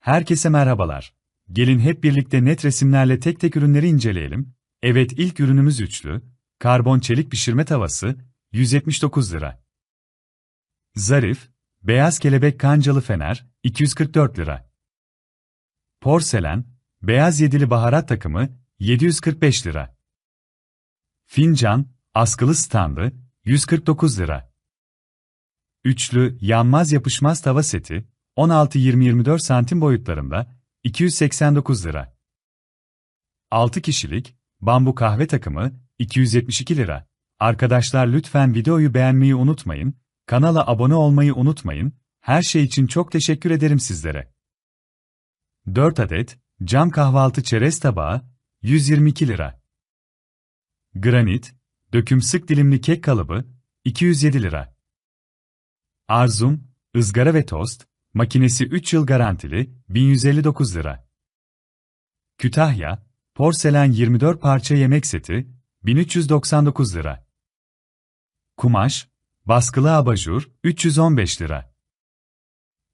Herkese merhabalar. Gelin hep birlikte net resimlerle tek tek ürünleri inceleyelim. Evet ilk ürünümüz üçlü. Karbon çelik pişirme tavası, 179 lira. Zarif, beyaz kelebek kancalı fener, 244 lira. Porselen, beyaz yedili baharat takımı, 745 lira. Fincan, askılı standı, 149 lira. Üçlü, yanmaz yapışmaz tava seti, 16-20-24 santim boyutlarında, 289 lira. 6 kişilik, bambu kahve takımı, 272 lira. Arkadaşlar lütfen videoyu beğenmeyi unutmayın, kanala abone olmayı unutmayın, her şey için çok teşekkür ederim sizlere. 4 adet, cam kahvaltı çerez tabağı, 122 lira. Granit, döküm sık dilimli kek kalıbı, 207 lira. Arzum, ızgara ve tost, makinesi 3 yıl garantili, 1159 lira. Kütahya, porselen 24 parça yemek seti, 1399 lira. Kumaş, baskılı abajur, 315 lira.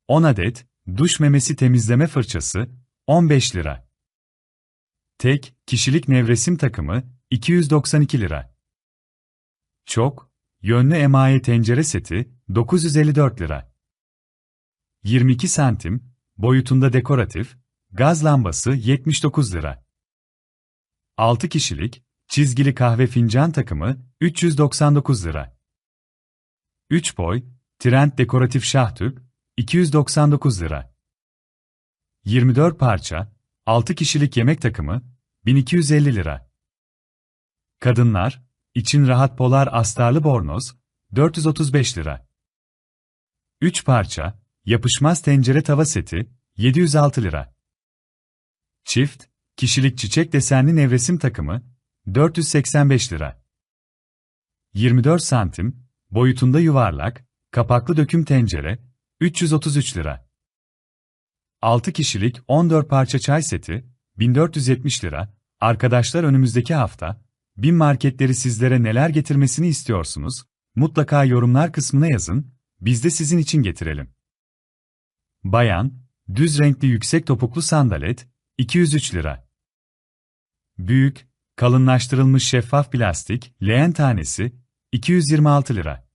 10 adet, duş memesi temizleme fırçası, 15 lira. Tek, kişilik nevresim takımı, 292 lira. Çok, yönlü emaye tencere seti, 954 lira. 22 santim, boyutunda dekoratif, gaz lambası 79 lira. 6 kişilik, çizgili kahve fincan takımı 399 lira. 3 boy, trend dekoratif şahtüp 299 lira. 24 parça, 6 kişilik yemek takımı 1250 lira. Kadınlar, için rahat polar astarlı bornoz 435 lira. 3 parça, yapışmaz tencere tava seti 706 lira. Çift, kişilik çiçek desenli nevresim takımı 485 lira. 24 santim, boyutunda yuvarlak, kapaklı döküm tencere 333 lira. 6 kişilik 14 parça çay seti 1470 lira. Arkadaşlar önümüzdeki hafta bin marketleri sizlere neler getirmesini istiyorsunuz? Mutlaka yorumlar kısmına yazın, biz de sizin için getirelim. Bayan, düz renkli yüksek topuklu sandalet, 203 lira. Büyük, kalınlaştırılmış şeffaf plastik, leğen tanesi, 226 lira.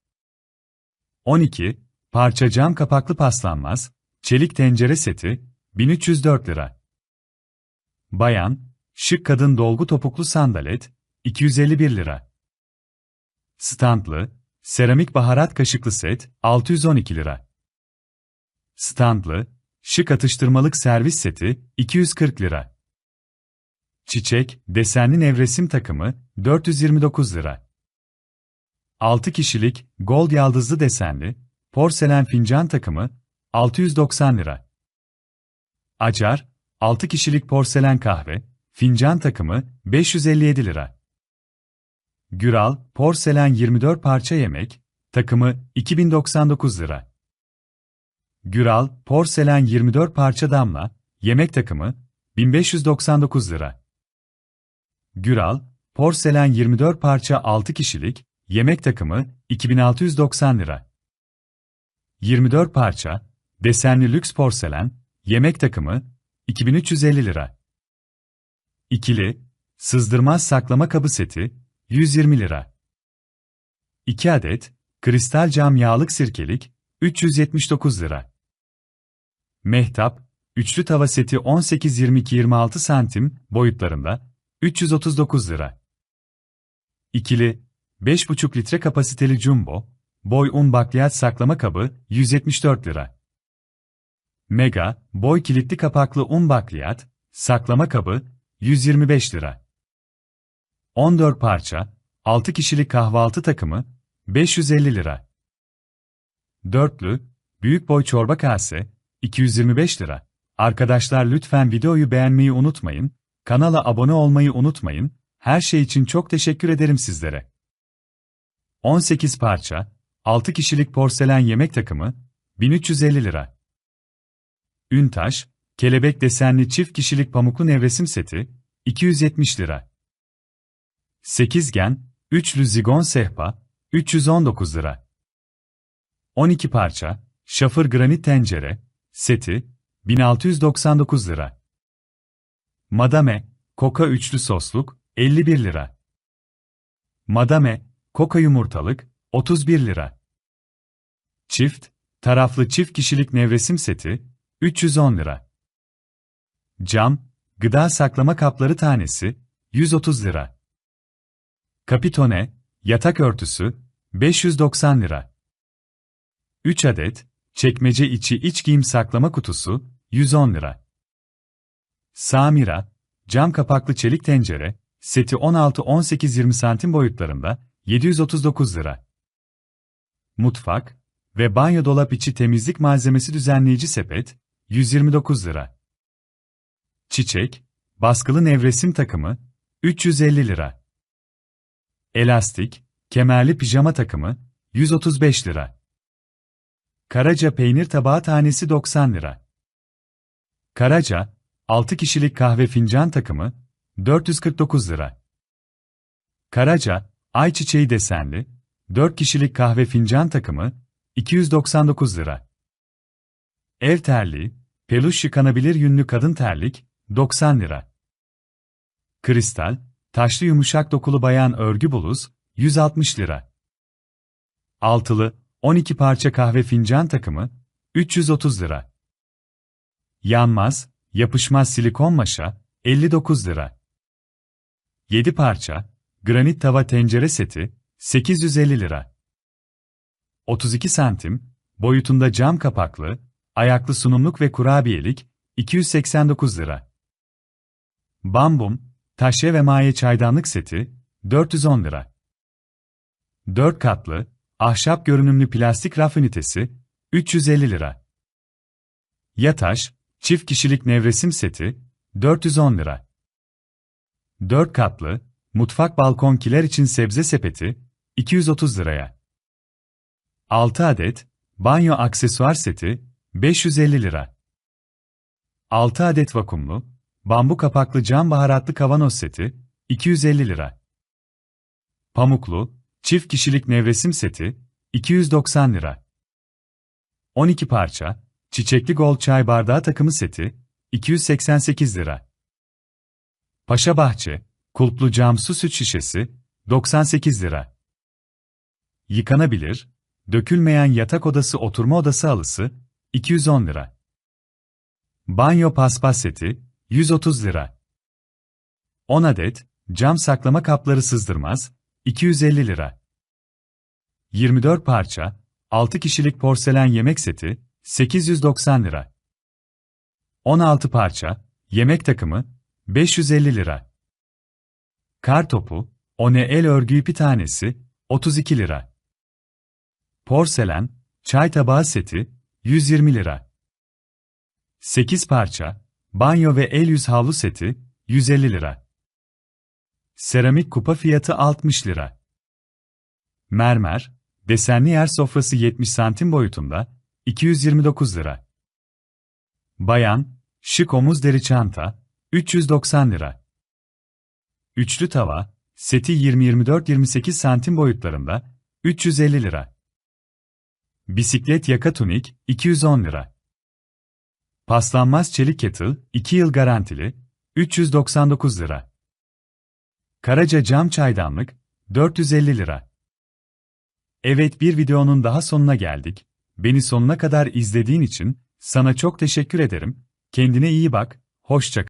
12, parça cam kapaklı paslanmaz, çelik tencere seti, 1304 lira. Bayan, şık kadın dolgu topuklu sandalet, 251 lira. Standlı, seramik baharat kaşıklı set, 612 lira. Standlı, şık atıştırmalık servis seti, 240 lira. Çiçek, desenli nevresim takımı, 429 lira. 6 kişilik, gold yaldızlı desenli, porselen fincan takımı, 690 lira. Acar, 6 kişilik porselen kahve, fincan takımı, 557 lira. Güral, porselen 24 parça yemek, takımı, 2099 lira. Güral, porselen 24 parça damla, yemek takımı, 1599 lira. Güral, porselen 24 parça 6 kişilik, yemek takımı, 2690 lira. 24 parça, desenli lüks porselen, yemek takımı, 2350 lira. İkili, sızdırmaz saklama kabı seti, 120 lira. 2 adet, kristal cam yağlık sirkelik, 379 lira. Mehtap, üçlü tava seti 18-22-26 santim boyutlarında, 339 lira. İkili, 5,5 litre kapasiteli jumbo, boy un bakliyat saklama kabı, 174 lira. Mega, boy kilitli kapaklı un bakliyat, saklama kabı, 125 lira. 14 parça, 6 kişilik kahvaltı takımı, 550 lira. Dörtlü, büyük boy çorba kase, 225 lira. Arkadaşlar lütfen videoyu beğenmeyi unutmayın, kanala abone olmayı unutmayın, her şey için çok teşekkür ederim sizlere. 18 parça, 6 kişilik porselen yemek takımı, 1350 lira. Üntaş, kelebek desenli çift kişilik pamuklu nevresim seti, 270 lira. Sekizgen, üçlü zigon sehpa, 319 lira. 12 parça, şafır granit tencere, seti, 1699 lira. Madame, Koka üçlü sosluk, 51 lira. Madame, Koka yumurtalık, 31 lira. Çift, taraflı çift kişilik nevresim seti, 310 lira. Cam, gıda saklama kapları tanesi, 130 lira. Kapitone, yatak örtüsü, 590 lira. 3 adet, çekmece içi iç giyim saklama kutusu, 110 lira. Samira, cam kapaklı çelik tencere, seti 16-18-20 santim boyutlarında, 739 lira. Mutfak ve banyo dolap içi temizlik malzemesi düzenleyici sepet, 129 lira. Çiçek, baskılı nevresim takımı, 350 lira. Elastik, kemerli pijama takımı, 135 lira. Karaca peynir tabağı tanesi 90 lira. Karaca, 6 kişilik kahve fincan takımı, 449 lira. Karaca, ayçiçeği desenli, 4 kişilik kahve fincan takımı, 299 lira. Ev terliği, peluş yıkanabilir yünlü kadın terlik, 90 lira. Kristal, taşlı yumuşak dokulu bayan örgü bluz, 160 lira. Altılı, 12 parça kahve fincan takımı, 330 lira. Yanmaz, yapışmaz silikon maşa, 59 lira. 7 parça, granit tava tencere seti, 850 lira. 32 santim, boyutunda cam kapaklı, ayaklı sunumluk ve kurabiyelik, 289 lira. Bambum, taşya ve maye çaydanlık seti, 410 lira. 4 katlı, ahşap görünümlü plastik raf ünitesi, 350 lira. Yataş, çift kişilik nevresim seti, 410 lira. 4 katlı, mutfak balkon kiler için sebze sepeti, 230 liraya. 6 adet, banyo aksesuar seti, 550 lira. 6 adet vakumlu, bambu kapaklı cam baharatlı kavanoz seti, 250 lira. Pamuklu, çift kişilik nevresim seti, 290 lira. 12 parça, çiçekli gold çay bardağı takımı seti, 288 lira. Paşa Bahçe, kulplu cam su süt şişesi, 98 lira. Yıkanabilir, dökülmeyen yatak odası oturma odası halısı, 210 lira. Banyo paspas seti, 130 lira. 10 adet, cam saklama kapları sızdırmaz, 250 lira. 24 parça, 6 kişilik porselen yemek seti, 890 lira. 16 parça, yemek takımı, 550 lira. Kar topu, one el örgü ipi tanesi, 32 lira. Porselen, çay tabağı seti, 120 lira. 8 parça, banyo ve el yüz havlu seti, 150 lira. Seramik kupa fiyatı 60 lira. Mermer, desenli yer sofrası 70 santim boyutunda, 229 lira. Bayan, şık omuz deri çanta, 390 lira. Üçlü tava, seti 20-24-28 santim boyutlarında, 350 lira. Bisiklet yaka tunik, 210 lira. Paslanmaz çelik kettle, 2 yıl garantili, 399 lira. Karaca cam çaydanlık, 450 lira. Evet bir videonun daha sonuna geldik. Beni sonuna kadar izlediğin için sana çok teşekkür ederim. Kendine iyi bak, hoşça kal.